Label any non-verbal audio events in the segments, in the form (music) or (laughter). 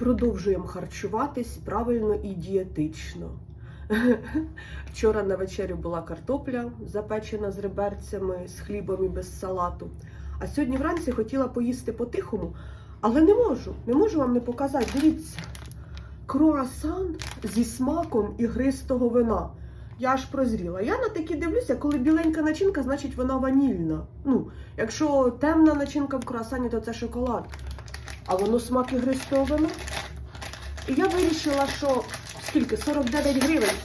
Продовжуємо харчуватись правильно і дієтично. (laughs) Вчора на вечерю була картопля, запечена з реберцями, з хлібом і без салату. А сьогодні вранці хотіла поїсти по-тихому, але не можу. Не можу вам не показати. Дивіться, круасан зі смаком ігристого вина. Я аж прозріла. Я на такі дивлюся, коли біленька начинка, значить вона ванільна. Ну, якщо темна начинка в круасані, то це шоколад. А воно смак ігристого вина. І я вирішила, що скільки? 49 гривень.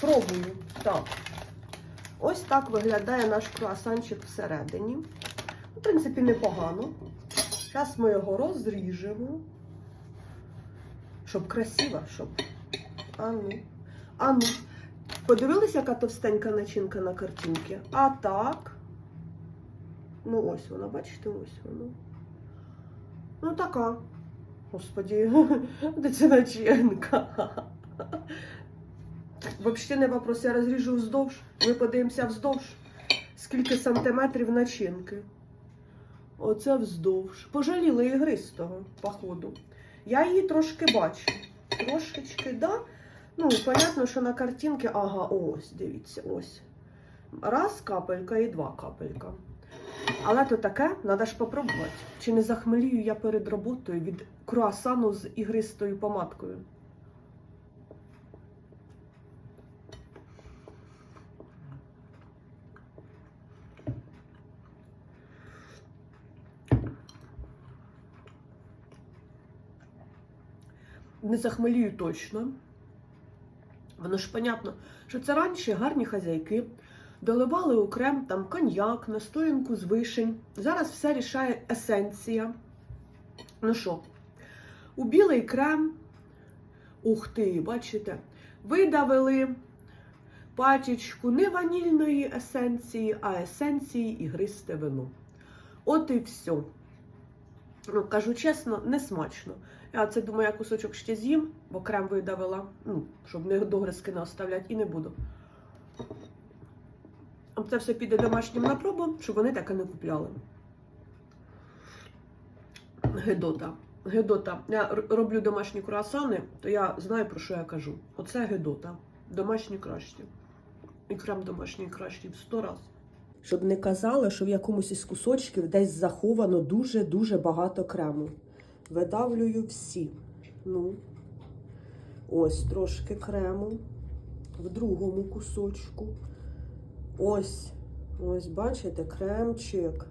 Пробую. Так. Ось так виглядає наш круасанчик всередині. В принципі, непогано. Зараз ми його розріжемо. Щоб красиво, щоб. А ну. А ну. Подивилися, яка товстенька начинка на картинці? А так. Ну, ось вона, бачите, ось вона. Ну, така. Господі, (laughs) начинка? Взагалі не вопрос, я розріжу вздовж. Ми подивимося вздовж. Скільки сантиметрів начинки. Оце вздовж. Пожаліли ігристого, походу. Я її трошки бачу. Трошечки, да. Ну, понятно, що на картинці, ага, ось, дивіться, ось. Раз капелька і два капелька. Але то таке, треба ж попробувати. Чи не захмелію я перед роботою від круасану з ігристою помадкою? Не захмелію точно. Воно ж понятно, що це раніше гарні хазяйки доливали у крем там коньяк, настоянку з вишень. Зараз все рішає есенція. Ну що, у білий крем, ух ти, бачите, видавили пачечку не ванільної есенції, а есенції ігристе вино. От і все. Ну, кажу чесно, не смачно. Я це думаю, я кусочок ще з'їм, бо крем видавила, ну, щоб не догризки не оставляти, і не буду. Це все піде домашнім на пробу, щоб вони таке не купляли. Гедота. Гедота. Я роблю домашні круасани, то я знаю, про що я кажу. Оце гедота. Домашні кращі. І крем домашній кращий в сто раз. Щоб не казали, що в якомусь із кусочків десь заховано дуже-дуже багато крему. Видавлюю всі. Ну, ось трошки крему в другому кусочку. Ось, ось, бачите, кремчик.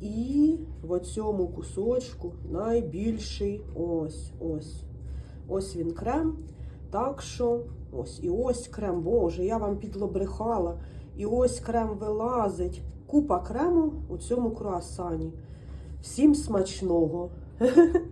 І в цьому кусочку найбільший ось, ось. Ось він крем. Так що, ось, і ось крем, боже, я вам підлобрехала. І ось крем вилазить. Купа крему у цьому круасані. Всім смачного! (laughs)